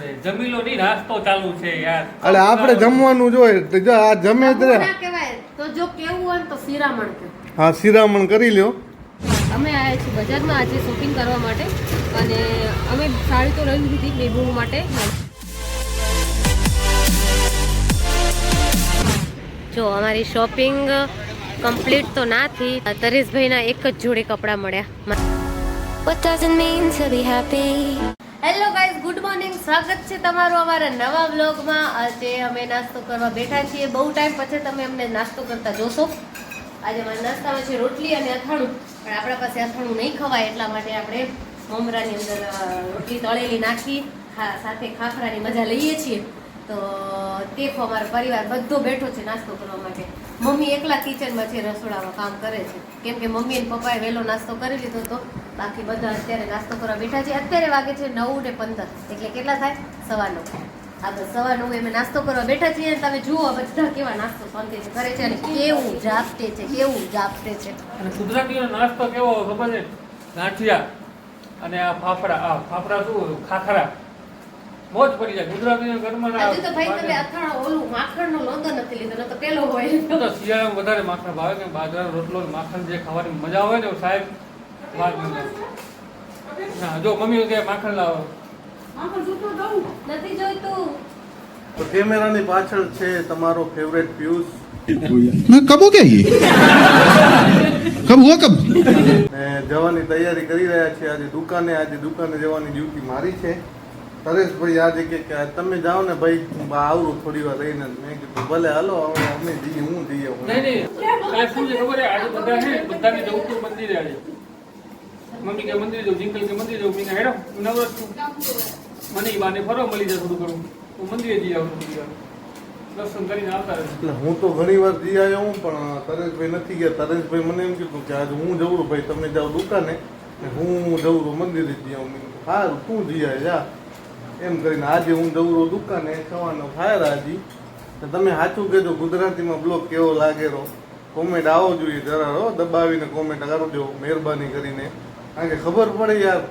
સુધરે જમી નાસ્તો ચાલુ છે યાર. એટલે આપણે જમવાનું જોઈએ. જો આ જમે જ રે તો જો કેવું હોય તો શિરામણ કે. હા શિરામણ કરી લ્યો. અમે આવ્યા છીએ બજારમાં આજે શોપિંગ કરવા માટે. અને અમે સાડી તો લઈ લીધી બેબુ માટે. જો અમારી શોપિંગ કમ્પ્લીટ તો ના થઈ. તરેશભાઈના એક જ જોડે કપડાં મળ્યા. What doesn't mean to be happy? Hello guys good morning સ્વાગત છે તમારું અમારા નવા વ્લોગમાં આજે અમે નાસ્તો કરવા બેઠા છીએ. બહુ ટાઈમ પછી તમે અમને નાસ્તો કરતા જોશો. આજે અમારા નાસ્તામાં છે રોટલી અને અથાણું. પણ આપણા પાસે અથાણું નહીં ખવાય, એટલા માટે આપણે મમરાની અંદર રોટલી તળેલી નાખી સાથે ખાખરાની મજા લઈએ છીએ. તો, દેખો અમારો પરિવાર બધો બેઠો છે નાસ્તો કરવા માટે. મમ્મી એકલા કિચનમાં છે, રસોડામાં કામ કરે છે. કેમ કે મમ્મી અને પપ્પાએ વહેલો નાસ્તો કરી લીધો હતો. બાકી બધા અત્યારે નાસ્તો કરવા બેઠા છે. અત્યારે વાગે છે નવ ને પંદર. એટલે કેટલા થાય? સવા નવ. આ બસ સવા નવ એમ નાસ્તો કરવા બેઠા છીએ તમે જુઓ બધા કેવા નાસ્તો શાંતિથી કરે છે અને કેવું જાપતે છે કેવું જાપતે છે. અને ગુજરાતીનો નાસ્તો કેવો ખબર છે? ગાંઠિયા અને આ ફાફડા આ ફાફડા શું ખાખરા. મોજ પડી જાય. ગુજરાતીના ઘરમાં હજુ તો ભાઈ તમે અથાણો ઓલું માખણનો લોંદો નથી લીધો ન તો પેલો હોય. તો શિયાળામાં વધારે માખણ ભાવે કે બાજરાનો રોટલો માખણ જે ખાવાની મજા હોય ને સાહેબ લાવો. તો કેમેરાની પાછળ છે તમારો ફેવરેટ જવાની તૈયારી કરી રહ્યા છે આજે દુકાને આજે દુકાને જવાની ડ્યુટી મારી છે. પરેશભાઈ આજે કે તમે જાઓ ને ભાઈ આવું થોડી વાર રહીને. મેં કીધું ભલે હાલો અમે જઈએ હું જઈએ નહીં નહીં. ખબર આજે બધા બધાને જવું મંદિરે આજે. મમ્મી કે મંદિર જવું જિંકલ કે મંદિર જવું મેં હેડો, હું નવરો છું. મને ઈ બાને ફરવા મળી જાય થોડું ઘણું. હું મંદિરે જઈ આવું દર્શન કરીને આવતા રહે હું તો ઘણી વાર જઈ આવ્યો હું, પણ તરેશભાઈ નથી ગયા. તરેશભાઈ મને એમ કીધું કે આજે હું જવું ભાઈ તમે જાઓ દુકાને? હું જવું મંદિરે જઈ આવું. સારું તું જઈ આવે જા. એમ કરીને આજે હું જવું દુકાને સવારનો ફાયર હાજી તમે સાચું કહેજો, ગુજરાતીમાં બ્લોગ કેવો લાગેલો કોમેન્ટ આવો જોઈએ, જરા હો દબાવીને કોમેન્ટ કરજો મહેરબાની કરીને. કારણ કે ખબર પડે યાર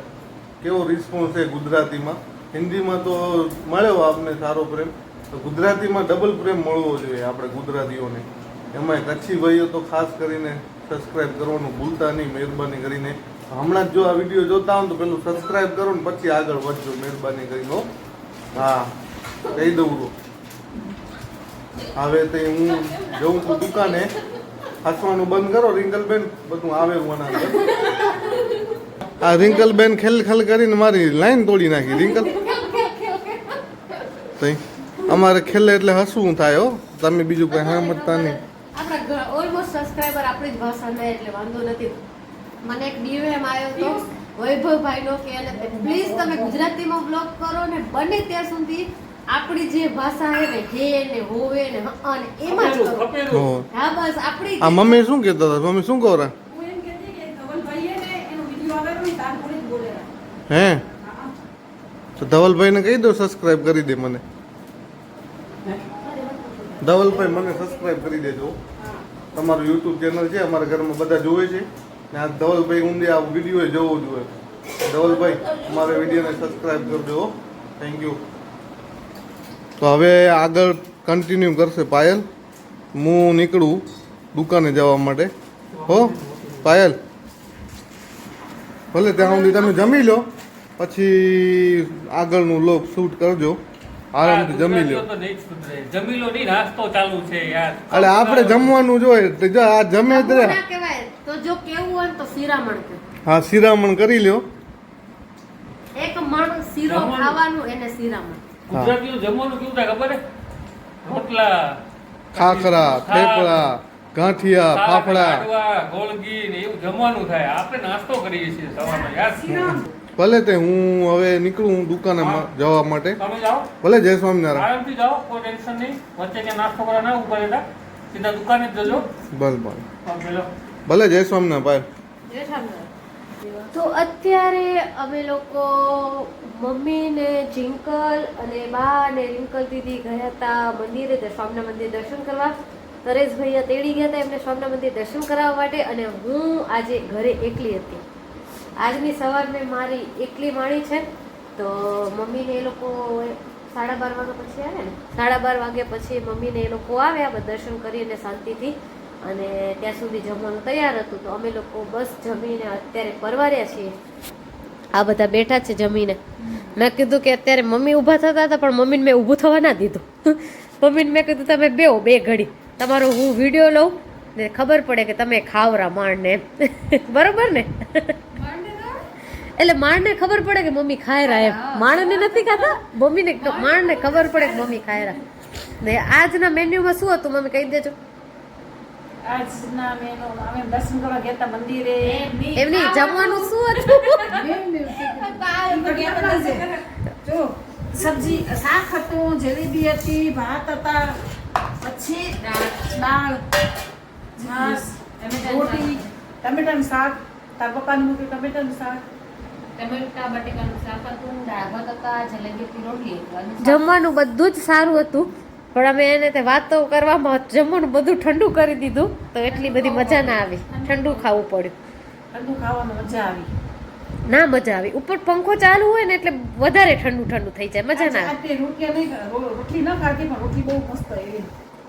કેવો રિસ્પોન્સ છે ગુજરાતીમાં. હિન્દીમાં તો મળ્યો આપને સારો પ્રેમ. તો ગુજરાતીમાં ડબલ પ્રેમ મળવો જોઈએ આપણે ગુજરાતીઓને. એમાંય કચ્છી ભાઈઓ તો ખાસ કરીને સબસ્ક્રાઈબ કરવાનું ભૂલતા નહીં, મહેરબાની કરીને. હમણાં જ જો આ વીડિયો જોતા હોય તો પેલું સબસ્ક્રાઈબ કરો ને પછી આગળ વધજો, મહેરબાની કરીને હા. કહી દઉં હવે તે હું જઉં છું દુકાને. હસવાનું બંધ કરો, રિંકલબેન, બધું આવે આ રિંકલબેન ખેલ ખેલ કરીને મારી લાઈન તોડી નાખી. રિંકલ તઈ અમારે ખેલે એટલે હસવું થાય હો. તમે બીજું કઈ સમજતા નહીં. આપણા ઓલમોસ્ટ સબસ્ક્રાઇબર આપણી જ ભાષાના એટલે વાંધો નથી. મને એક ડીએમ આવ્યો તો વૈભવભાઈનો કે અને પ્લીઝ તમે ગુજરાતીમાં બ્લોગ કરો ને બને ત્યાં સુધી આપણી જે ભાષા ને હે ને હોવે ને અને એમાં જ કરો. હા. બસ આપણી આ મમ્મી શું કહેતા હતા? મમ્મી શું કહો હે? તો ધવલભાઈને કહી દો સબસ્ક્રાઇબ કરી દે મને. ધવલભાઈ મને સબસ્ક્રાઇબ કરી દેજો. તમારું યુટ્યુબ ચેનલ છે, અમારા ઘરમાં બધા જોવે છે. ને આ ધવલભાઈ ઊંડે આ વીડિયો જોવો જોઈએ ધવલભાઈ, અમારા વિડીયોને સબસ્ક્રાઇબ કરજો થેન્ક યુ તો હવે આગળ કન્ટિન્યુ કરશે પાયલ. હું નીકળું દુકાને જવા માટે. હો, પાયલ. ભલે ત્યાં સુધી તમે જમી લો. પછી આગળનું લોક શૂટ કરજો. આરામથી જમી લો જમી લો નહીં નાસ્તો ચાલુ છે યાર. એટલે આપણે જમવાનું જોઈએ. જો આ જમે તો જો કેવું હોય તો શિરામણ હા શિરામણ કરી લ્યો. એક મણ શીરો ખાવાનું એને શિરામણ. ગુજરાતીઓ જમવાનું કેવું થાય ખબર છે? રોટલા. ખાખરા થેપલા ગાંઠિયા ફાફડા. ગોળગી ને એવું જમવાનું થાય. આપણે નાસ્તો કરીએ છીએ સવારમાં યાર. ભલે તે હું હવે નીકળું દુકાને જવા માટે. તમે જાઓ. ભલે જય સ્વામિનારાયણ. આરામથી જાઓ કોઈ ટેન્શન નહીં. વચ્ચે કે નાસ્તો કરવા ના ઊભા રહેતા. સીધા દુકાને જ જજો. બસ બસ. ભલે જય સ્વામિનારાયણ ભાઈ. તો અત્યારે અમે લોકો મમ્મી ને જિંકલ અને બા ને રિંકલ દીદી ગયા હતા મંદિરે. સ્વામિના મંદિર દર્શન કરવા. તરેશ ભૈયા તેડી ગયા હતા. એમને સ્વામિના મંદિર દર્શન કરાવવા માટે અને હું આજે ઘરે એકલી હતી. આજની સવાર મેં મારી એકલી માણી છે. તો મમ્મીને એ લોકો સાડા બાર વાગ્યા પછી આવે ને? સાડા બાર વાગ્યા પછી મમ્મીને એ લોકો આવ્યા દર્શન કરીને શાંતિથી. અને ત્યાં સુધી જમવાનું તૈયાર હતું. તો અમે લોકો બસ જમીને અત્યારે પરવાર્યા છીએ. આ બધા બેઠા છે જમીને. મેં કીધું કે અત્યારે મમ્મી ઊભા થતા હતા, પણ મમ્મીને મેં ઊભું થવા ના દીધું. મમ્મીને મેં કીધું, તમે બેહો બે ઘડી. તમારો હું વીડિયો લઉં ને ખબર પડે કે તમે ખાવરા માણને. બરોબર ને? એટલે માણને ખબર પડે કે મમ્મી ખાય રહ્યા એમ. માણને નથી ખાતા? મમ્મીને માણને ખબર પડે કે મમ્મી ખાય રહ્યા. ને આજના મેન્યુમાં શું હતું? મમ્મી કહી દેજો. એમની જમવાનું શું હતું? સબ્જી શાક હતું જલેબી હતી ભાત હતા પછી દાળ છાસ રોટી ટમેટાનું શાક તાર પપ્પાનું મૂક્યું ટમેટાનું શાક. જમવાનું બધું જ સારું હતું. પણ અમે એને તે વાતો કરવામાં જમવાનું બધું ઠંડુ કરી દીધું. તો એટલી બધી મજા ના આવી. ઠંડુ ખાવું પડ્યું. ઠંડુ ખાવાનું મજા આવી. ના મજા આવી. ઉપર પંખો ચાલુ હોય ને એટલે વધારે ઠંડુ ઠંડુ થઈ જાય. મજા ના આવે. આજે રોટલી ન ખાધી પણ રોટલી બહુ મસ્ત એવી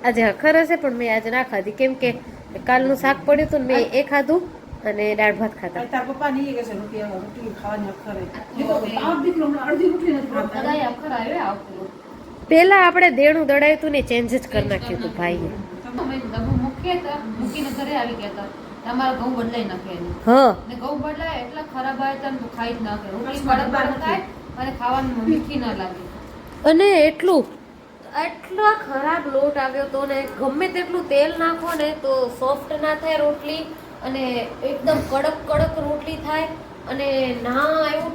આજે હખર હશે પણ મેં આજે ના ખાધી. કેમ કે કાલનું શાક પડ્યું હતું ને મેં એ ખાધું. અને દાળ ભાત ખાતા તાર પપ્પા નહીં કે છે રોટલી રોટલી ખાવાની અખર બાપ દીકરો અડધી રોટલી નથી ખાતા પેલા આપણે દેણું દડાયું હતું ને ચેન્જ જ કરી નાખ્યું હતું ભાઈએ. મૂકીને ઘરે આવી ગયા તમારા ઘઉં બદલાઈ નાખે હા. ને ઘઉં બદલાય એટલા ખરાબ આવે તો ખાઈ જ નાખે. રોટલી કડક થાય અને ખાવાનું મીઠી ના લાગે. અને એટલું? એટલો ખરાબ લોટ આવ્યો તો ને ગમે તેટલું તેલ નાખો ને તો સોફ્ટ ના થાય રોટલી. અને એકદમ કડક કડક રોટલી થાય અને ના એવું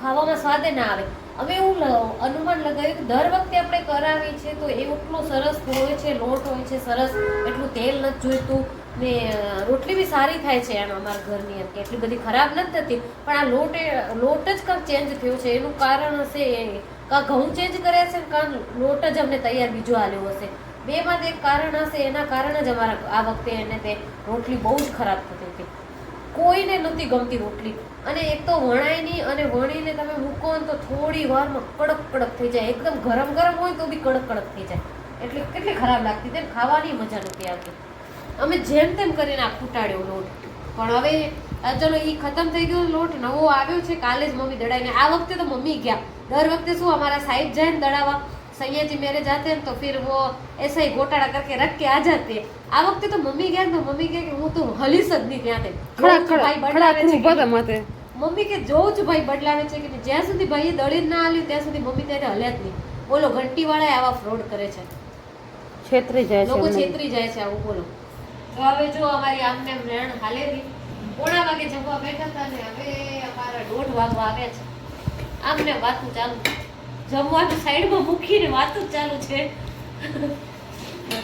ખાવામાં સ્વાદે ના આવે. હવે એવું અનુમાન લગાવ્યું કે દર વખતે આપણે કરાવી છે તો એ એટલું સરસ હોય છે, લોટ હોય છે, સરસ, એટલું તેલ નથી જોઈતું. ને રોટલી બી સારી થાય છે એમ અમારા ઘરની કે એટલી બધી ખરાબ નથી થતી. પણ આ લોટ લોટ જ કાંક ચેન્જ થયો છે. એનું કારણ હશે કાં ઘઉં ચેન્જ કર્યા છે કાં લોટ જ અમને તૈયાર બીજો આલ્યો હશે. બેમાં એક કારણ હશે, એના કારણે જ અમારા આ વખતે એને તે રોટલી બહુ જ ખરાબ થતી હતી. કોઈને નહોતી ગમતી રોટલી. અને એક તો વણાય નહીં અને વણીને તમે મૂકો ને તો થોડી વારમાં કડક કડક થઈ જાય. એકદમ ગરમ ગરમ હોય તો બી કડક કડક થઈ જાય. એટલે કેટલી ખરાબ લાગતી તેમ ખાવાની મજા નથી આવતી. અમે જેમ તેમ કરીને આ ખૂટાડ્યો લોટ. પણ હવે ચલો એ ખતમ થઈ ગયો લોટ. નવો આવ્યો છે. કાલે જ મમ્મી દડાઈને. આ વખતે તો મમ્મી ગયા. દર વખતે શું અમારા સાહેબ જાય ને દડાવા સૈયાજી મેરે જાતે ને તો ફિર વો ऐसा ही घोटाला करके रख के आ जाते આ વખતે તો મમ્મી ગયા ને તો મમ્મી કહે કે હું તો હલીશ જ નહીં ત્યાંથી જોઉં છું ભાઈ બદલાવે છે કે નહીં. મમ્મી કે જોઉં છું ભાઈ બદલાવે છે કે નહીં. જ્યાં સુધી ભાઈએ દળી ના આલ્યું ત્યાં સુધી મમ્મી ત્યારે હલ્યા જ નહીં બોલો ઘંટી વાળા આવા ફ્રોડ કરે છે છેતરી જાય લોકો છેતરી જાય છે આવું બોલો તો હવે જો અમારી આમને એમ રેણ હાલેલી પોણા વાગે જમવા બેઠા હતા ને હવે અમારા દોઢ વાગવા આવ્યા છે આમને વાતું ચાલુ જમવાનું સાઈડમાં મૂકીને વાતો ચાલુ છે.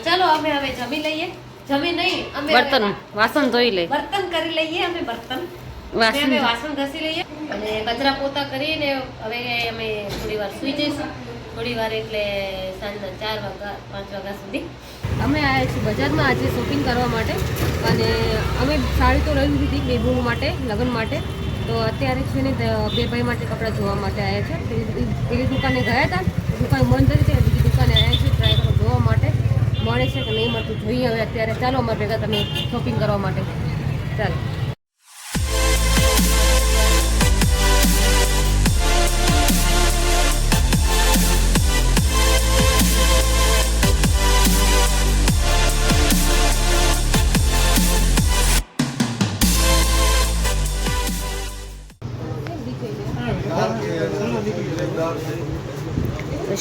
ચાલો અમે હવે જમી લઈએ. જમી નહીં અમે બર્તન વાસણ ધોઈ લઈએ બર્તન કરી લઈએ અમે બર્તન. વાસણ અમે વાસણ ઘસી લઈએ. અને કચરા પોતા કરીને હવે અમે થોડી વાર સુઈ જઈશું. થોડી વાર એટલે સાંજના ચાર વાગ્યા પાંચ વાગ્યા સુધી. અમે આવ્યા છીએ બજારમાં આજે શોપિંગ કરવા માટે. અને અમે સાડી તો લઈ લીધી હતી બેબુ માટે લગ્ન માટે. તો અત્યારે છે ને બે ભાઈ માટે કપડાં જોવા માટે આવ્યા છે. પેલી દુકાને ગયા હતા દુકાન બંધ હતી એટલે બીજી દુકાને આવ્યા છે ટ્રાય કરો જોવા માટે. મળે છે કે નહીં મળતું, જોઈએ હવે અત્યારે. ચાલો, અમારે ભેગા તમે શોપિંગ કરવા માટે. ચાલો.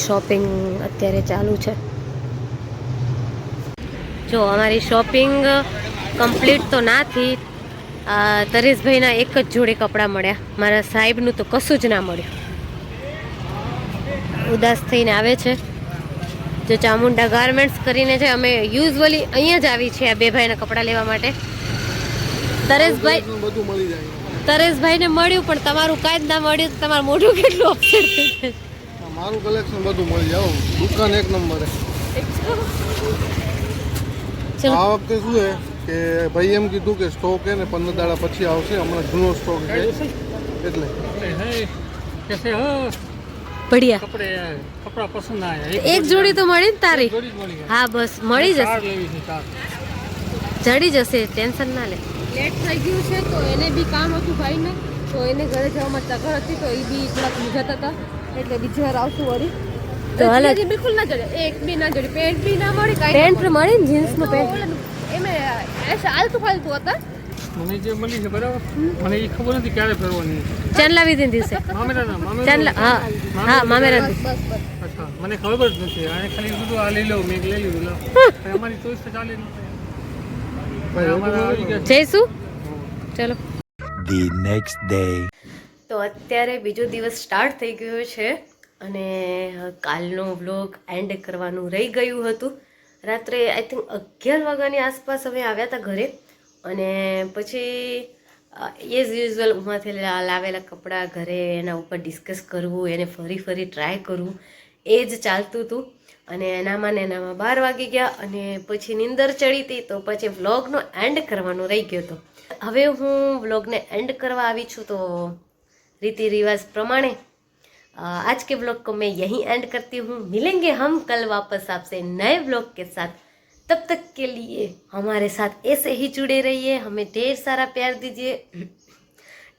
શોપિંગ અત્યારે ચાલુ છે. જો, અમારી શોપિંગ કમ્પ્લીટ તો ના થઈ. તરેશભાઈના એક જ જોડે કપડાં મળ્યા. મારા સાહેબનું તો કશું જ ના મળ્યું. ઉદાસ થઈને આવે છે. જો, ચામુંડા ગાર્મેન્ટ્સ કરીને છે અમે યુઝવલી અહીંયા જ આવી છીએ આ બે ભાઈના કપડાં લેવા માટે. તરેશભાઈ, તરેશભાઈને મળ્યું, પણ તમારું કાંઈ જ ના મળ્યું. તમારું મોઢું કેટલું અપસેટ થઈ જશે મારું કલેક્શન બધું મળી જાવ દુકાન એક નંબર. આ વખતે શું છે કે ભાઈ એમ કીધું કે સ્ટોક હે ને પંદર દાડા પછી આવશે. હમણાં જૂનો સ્ટોક છે. એટલે. પડ્યા એક જોડી તો મળી તારી? હા બસ. મળી જશે. જડી જશે. ટેન્શન ના લે. લેટ થઈ ગયું છે તો એને બી કામ હતું ભાઈ ભાઈને. તો એને ઘરે જવામાં તકર હતી તો એ બી થોડાક મૂંઝાતા હતા. એટલે બીજી વાર આવશું વળી. તો હાલ જ. બિલકુલ ના જડે એક બી ના જડે પેન્ટ બી ના મળી કાંઈ પેન્ટ મળી. ને જીન્સનું પેન્ટ. એમે આલતું ફાલતું હતા? મને જે મળી છે બરાબર? મને એ ખબર નથી ક્યારે પહેરવાની. ચાંદલા વિધિ દિવસે. મામેરા મામેરા ચાંદલા હા હા મામેરા અચ્છા મને ખબર જ નથી. આને ખાલી કીધું આ લઈ લો મેં લઈ લીધું લો. અમારી ચોઈસ તો ચાલે નહીં જઈશું ચલો. The next day. તો અત્યારે બીજો દિવસ સ્ટાર્ટ થઈ ગયો છે અને કાલનો વ્લોગ એન્ડ કરવાનું રહી ગયું હતું. રાત્રે આઈ થિંક અગિયાર વાગ્યાની આસપાસ અમે આવ્યા હતા ઘરે અને પછી એઝ યુઝ્યુઅલ ઉમાંથી લાવેલા કપડાં ઘરે એના ઉપર ડિસ્કસ કરવું, એને ફરી ફરી ટ્રાય કરવું, એ જ ચાલતું હતું. અને એનામાં ને એનામાં બાર વાગી ગયા અને પછી નીંદર ચડી હતી તો પછી વ્લોગનો એન્ડ કરવાનો રહી ગયો હતો. હવે હું વ્લોગને એન્ડ કરવા આવી છું તો रीति रिवाज प्रमाणे। आज के ब्लॉग को मैं यहीं एंड करती हूँ। मिलेंगे हम कल वापस आपसे नए ब्लॉग के साथ। तब तक के लिए हमारे साथ ऐसे ही जुड़े रहिए। हमें ढेर सारा प्यार दीजिए।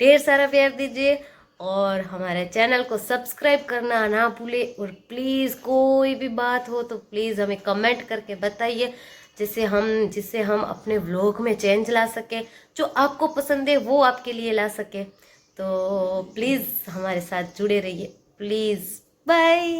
ढेर सारा प्यार दीजिए। और हमारे चैनल को सब्सक्राइब करना ना भूले। और प्लीज़ कोई भी बात हो तो प्लीज़ हमें कमेंट करके बताइए। जिससे हम जिससे हम अपने व्लॉग में चेंज ला सके। जो आपको पसंद है, वो आपके लिए ला सके। तो प्लीज़ हमारे साथ जुड़े रहिए प्लीज़ बाय